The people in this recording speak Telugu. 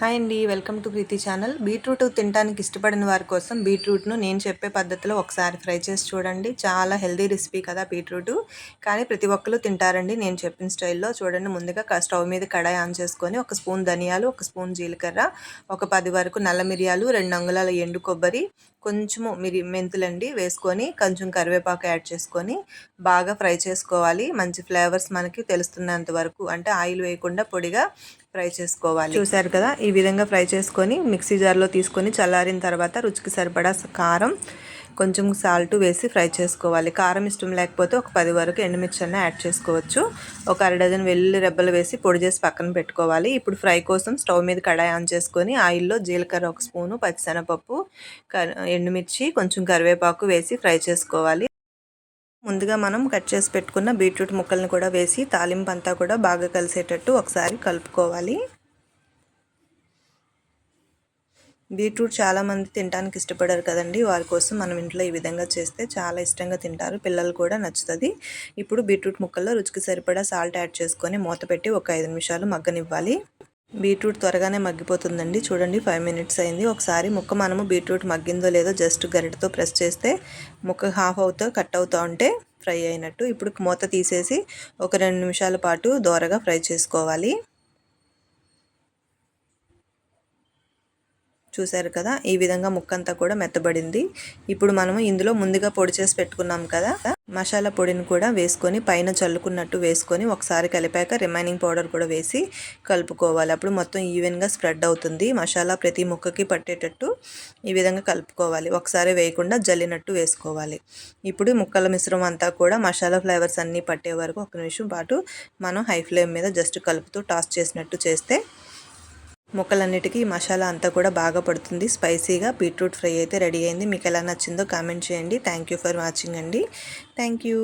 హాయ్ అండి welcome to Preethi channel. Beetroot తినడానికి ఇష్టపడిన వారి కోసం బీట్రూట్ను నేను చెప్పే పద్ధతిలో ఒకసారి ఫ్రై చేసి చూడండి. చాలా హెల్దీ రెసిపీ కదా బీట్రూట్. కానీ ప్రతి ఒక్కరు తింటారండి. నేను చెప్పిన స్టైల్లో చూడండి. ముందుగా స్టవ్ మీద కడాయి ఆన్ చేసుకొని ఒక స్పూన్ ధనియాలు ఒక స్పూన్ జీలకర్ర ఒక పది వరకు నల్ల మిరియాలు రెండు అంగుళాల ఎండు కొబ్బరి కొంచెము మిరి మెంతులండి వేసుకొని కొంచెం కరివేపాకు యాడ్ చేసుకొని బాగా ఫ్రై చేసుకోవాలి. మంచి ఫ్లేవర్స్ మనకి తెలుస్తున్నంత వరకు. అంటే ఆయిల్ వేయకుండా పొడిగా ఫ్రై చేసుకోవాలి. చూసారు కదా? ఈ విధంగా ఫ్రై చేసుకొని మిక్సీ జార్లో తీసుకొని చల్లారిన తర్వాత రుచికి సరిపడా కారం కొంచెం సాల్ట్ వేసి ఫ్రై చేసుకోవాలి. కారం ఇష్టం లేకపోతే ఒక పది వరకు ఎండుమిర్చి అన్న యాడ్ చేసుకోవచ్చు. ఒక అర డజన్ వెల్లుల్లి రెబ్బలు వేసి పొడి చేసి పక్కన పెట్టుకోవాలి. ఇప్పుడు ఫ్రై కోసం స్టవ్ మీద కడాయి ఆన్ చేసుకొని ఆయిల్లో జీలకర్ర ఒక స్పూను పచ్చిశనగపప్పు ఎండుమిర్చి కొంచెం కరివేపాకు వేసి ఫ్రై చేసుకోవాలి. ముందుగా మనం కట్ చేసి పెట్టుకున్న బీట్రూట్ ముక్కల్ని కూడా వేసి తాలింపు అంతా కూడా బాగా కలిసేటట్టు ఒకసారి కలుపుకోవాలి. బీట్రూట్ చాలామంది తినడానికి ఇష్టపడరు కదండి. వారి కోసం మనం ఇంట్లో ఈ విధంగా చేస్తే చాలా ఇష్టంగా తింటారు. పిల్లలు కూడా నచ్చుతుంది. ఇప్పుడు బీట్రూట్ ముక్కల్లో రుచికి సరిపడా సాల్ట్ యాడ్ చేసుకొని మూత పెట్టి ఒక ఐదు నిమిషాలు మగ్గనివ్వాలి. బీట్రూట్ త్వరగానే మగ్గిపోతుందండి. చూడండి ఫైవ్ మినిట్స్ అయింది. ఒకసారి ముక్క మనము బీట్రూట్ మగ్గిందో లేదో జస్ట్ గరిటతో ప్రెస్ చేస్తే ముక్క హాఫ్ అవుతా కట్ అవుతూ ఉంటే ఫ్రై అయినట్టు. ఇప్పుడు మూత తీసేసి ఒక రెండు నిమిషాల పాటు దోరగా ఫ్రై చేసుకోవాలి. చూసారు కదా ఈ విధంగా ముక్కంతా కూడా మెత్తబడింది. ఇప్పుడు మనము ఇందులో ముందుగా పొడి చేసి పెట్టుకున్నాం కదా మసాలా పొడిని కూడా వేసుకొని పైన చల్లుకున్నట్టు వేసుకొని ఒకసారి కలిపాక రిమైనింగ్ పౌడర్ కూడా వేసి కలుపుకోవాలి. అప్పుడు మొత్తం ఈవెన్గా స్ప్రెడ్ అవుతుంది. మసాలా ప్రతి ముక్కకి పట్టేటట్టు ఈ విధంగా కలుపుకోవాలి. ఒకసారి వేయకుండా జల్లినట్టు వేసుకోవాలి. ఇప్పుడు ముక్కల మిశ్రమం అంతా కూడా మసాలా ఫ్లేవర్స్ అన్నీ పట్టే వరకు ఒక నిమిషం పాటు మనం హై ఫ్లేమ్ మీద జస్ట్ కలుపుతూ టాస్ చేసినట్టు చేస్తే ముక్కలన్నిటికీ మసాలా అంతా కూడా బాగా పడుతుంది. స్పైసీగా బీట్రూట్ ఫ్రై అయితే రెడీ అయింది. మీకు ఎలా నచ్చిందో కామెంట్ చేయండి. థ్యాంక్ యూ ఫర్ వాచింగ్ అండి. Thank you.